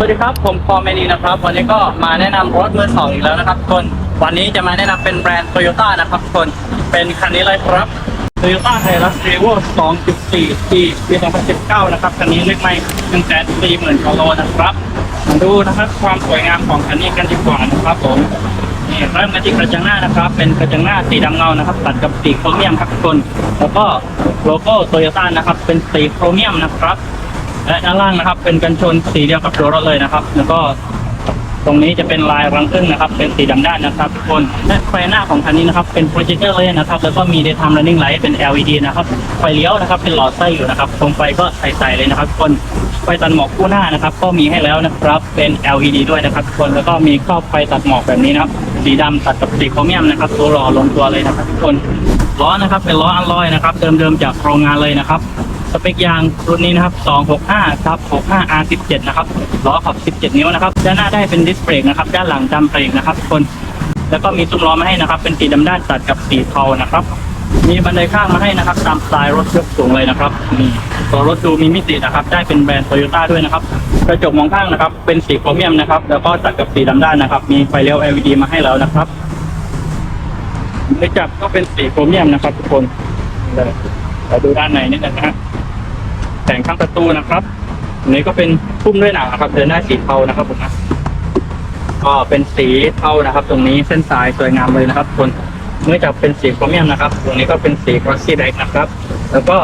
สวัสดีครับ ผมพอลเมนีนะครับ วันนี้ก็มาแนะนำรถมือสองอีกแล้วนะครับคน วันนี้จะมาแนะนำเป็นแบรนด์โตโยต้านะครับคน เป็นคันนี้เลยครับ Toyota Hilux Revo 2.4 T ปี 2019 นะครับ คันนี้เล็กไม่1 4 0 0 0 0กิโลนะครับ มาดูนะครับความสวยงามของคันนี้กันดีกว่านะครับผมนี่เริ่มกันที่กระจังหน้านะครับ เป็นกระจังหน้าสีดำเงานะครับ ตัดกับสีโครเมียมครับคน แล้วก็โลโก้โตโยต้านะครับ เป็นสีโครเมียมนะครับ และด้านล่างนะครับ เป็นกันชนสีเดียวกับตัวรถเลยนะครับ แล้วก็ตรงนี้จะเป็นลายรังพึ่งนะครับ เป็นสีดำด้านนะครับทุกคนและไฟหน้าของคันนี้นะครับ เป็นโปรเจคเตอร์เลยนะครับ แล้วก็มี daytime running light เป็น LED นะครับ ไฟเลี้ยวนะครับ เป็นหลอดไส้อยู่นะครับตรงไฟก็ใสๆเลยนะครับทุกคน ไฟตัดหมอกคู่หน้านะครับ ก็มีให้แล้วนะครับ เป็น LED ด้วยนะครับทุกคน แล้วก็มีครอบไฟตัดหมอกแบบนี้นะครับ สีดำตัดกับสีโครเมียมนะครับ ตัวหล่อลงตัวเลยนะครับทุกคน ล้อนะครับ เป็นล้ออัลลอยนะครับ เดิมๆจากโรงงานเลยนะครับ สเปคยางรุ่นนี้นะครับ 265ครับ65 R17 นะครับ ล้อขอบ 17 นิ้วนะครับ ด้านหน้าได้เป็นดิสเบรกนะครับ ด้านหลังจำเบรกนะครับทุกคน แล้วก็มีซุ้มล้อมาให้นะครับ เป็นสีดำด้านตัดกับสีเทานะครับ มีบันไดข้างมาให้นะครับ ตามสไตล์รถยกสูงเลยนะครับนี่ตัวรถดูมีมิตินะครับ ได้เป็นแบรนด์โตโยต้าด้วยนะครับ กระจกมองข้างนะครับ เป็นสีโครเมียมนะครับ แล้วก็ตัดกับสีดำด้านนะครับ มีไฟเลี้ยว LED มาให้แล้วนะครับไม่จับก็เป็นสีโครเมียมนะครับทุกคนเลยเราดูด้านในนิดนึงนะฮะ แต่งข้างประตูนะครับอันนี้ก็เป็นพุ่มด้วยหนังนะครับ เดินหน้าสีเทานะครับผมนะก็เป็นสีเทานะครับ ตรงนี้เส้นสายสวยงามเลยนะครับทุกคนเนื่องจากเป็นสีโครเมียมนะครับ ตรงนี้ก็เป็นสีกรอสซี่แบ็กนะครับ แล้วก็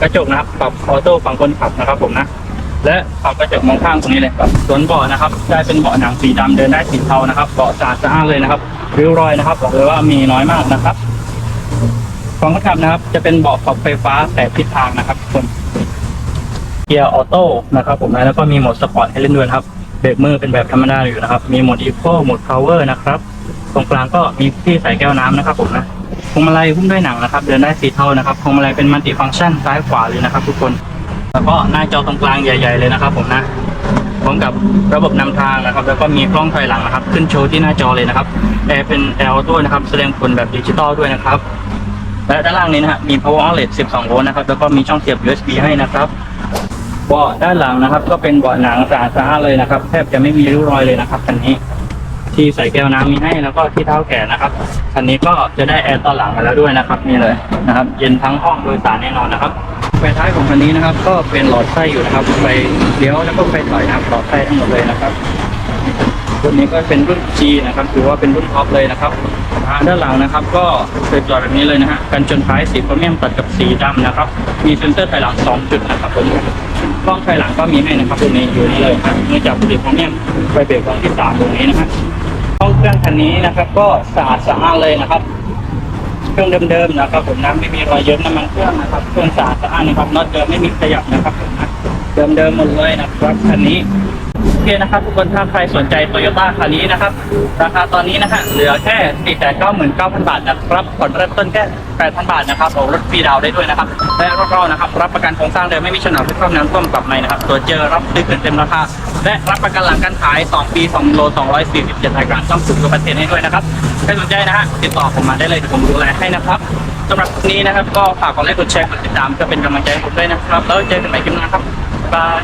กระจกนะครับปรับออโต้ฝั่งคนขับนะครับ ผมนะและปรับกระจกมองข้างตรงนี้เลยครับส่วนเบาะนะครับได้เป็นเบาะหนังสีดำเดินได้สีเทานะครับเบาะสะอาดสะอานเลยนะครับริ้วรอยนะครับบอกเลยว่ามีน้อยมากนะครับฝั่งคนขับนะครับ จะเป็นเบาะปรับไฟฟ้าแต่ทิศทางนะครับทุกคน เกียร์ออโต้นะครับผมนะแล้วก็มีโหมดสปอร์ตให้เล่นด้วยครับเบรกมือเป็นแบบธรรมดาอยู่นะครับ มีโหมดอีโคโหมดพาวเวอร์นะครับ ตรงกลางก็มีที่ใส่แก้วน้ำนะครับผมนะพวงมาลัยหุ้มด้วยหนังนะครับ เดินได้สีเทานะครับพวงมาลัยเป็นมัลติฟังก์ชันซ้ายขวาเลยนะครับ ทุกคน แล้วก็หน้าจอตรงกลางใหญ่ ๆเลยนะครับ ผมนะพร้อมกับระบบนำทางนะครับ แล้วก็มีกล้องถอยหลังนะครับ ขึ้นโชว์ที่หน้าจอเลยนะครับแอร์เป็นแอร์ออโต้นะครับ แสดงผลแบบดิจิตอลด้วยนะครับและด้านล่างนี้นะฮะมี power outlet 12 โวลต์นะครับ แล้วก็มีช่องเสียบ USB ให้นะครับ บาะด้านหลังนะครับ ก็เป็นเบาะหนังสะอาดสาเลยนะครับ แทบจะไม่มีริ้วรอยเลยนะครับคันนี้ที่ใส่แก้วน้ำมีให้แล้วก็ที่เท้าแขนนะครับคันนี้ก็จะได้แอร์ตอนหลังมาแล้วด้วยนะครับนี่เลยนะครับ เย็นทั้งห้องโดยสารแน่นอนนะครับไฟท้ายของคันนี้นะครับ ก็เป็นหลอดไส้อยู่นะครับไฟเลี้ยวแล้วก็ไฟถอยนะครับหลอดไส้ทั้งหมดเลยนะครับรุ่นนี้ก็เป็นรุ่น G นะครับถือว่าเป็นรุ่นท็อปเลยนะครับ อ่าด้านหลังนะครับ ก็เคยจอดแบบนี้เลยนะฮะกันชนท้ายสีโครเมียมตัดกับสีดำนะครับ มีเซ็นเซอร์ถอยหลัง 2 จุดนะครับผมกล้องถอยหลังก็มีให้นะครับตรงนี้อยู่นี่เลยครับเนื่องจากสีโครเมียมไฟเบรกกล้งที่สามตรงนี้นะฮะห้องเครื่องคันนี้นะครับ ก็สะอาดสะอ้านเลยนะครับเครื่องเดิมๆนะครับ ผมนะไม่มีรอยเยิ้มน้ำมันเครื่องนะครับเครื่องสะอาดสะอ้านนะครับน็อตเดิมไม่มีขยับนะครับผมนะเดิมๆหมดเลยนะครับคันนี้ โอเคนะครับทุกคนถ้าใครสนใจโตโยต้าคันนี้นะครับ ราคาตอนนี้นะฮะเหลือแค่499,000 บาทนะครับผ่อนเริ่มต้นแค่ 8,000 บาทนะครับออกรถฟรีดาวได้ด้วยนะครับและรถเรานะครับรับประกันโครงสร้างเดิมไม่มีฉนดที่ครอบน้ำท่วมกลับใหม่นะครับตัวเจอรับซื้อคืนเต็มราคาและรับประกันหลังการขาย 2 ปี 2 โล 247รายการต้องสุดกับประเทศให้ด้วยนะครับใครสนใจนะฮะติดต่อผมมาได้เลยเดี๋ยวผมดูแลให้นะครับสำหรับนนี้นะครับก็ฝากกดไลค์กดแชร์กดติดตามเพื่อเป็นกำลังใจให้ผมด้วยนะครับ แล้วเจอกันใหม่คลิปหน้าครับบาย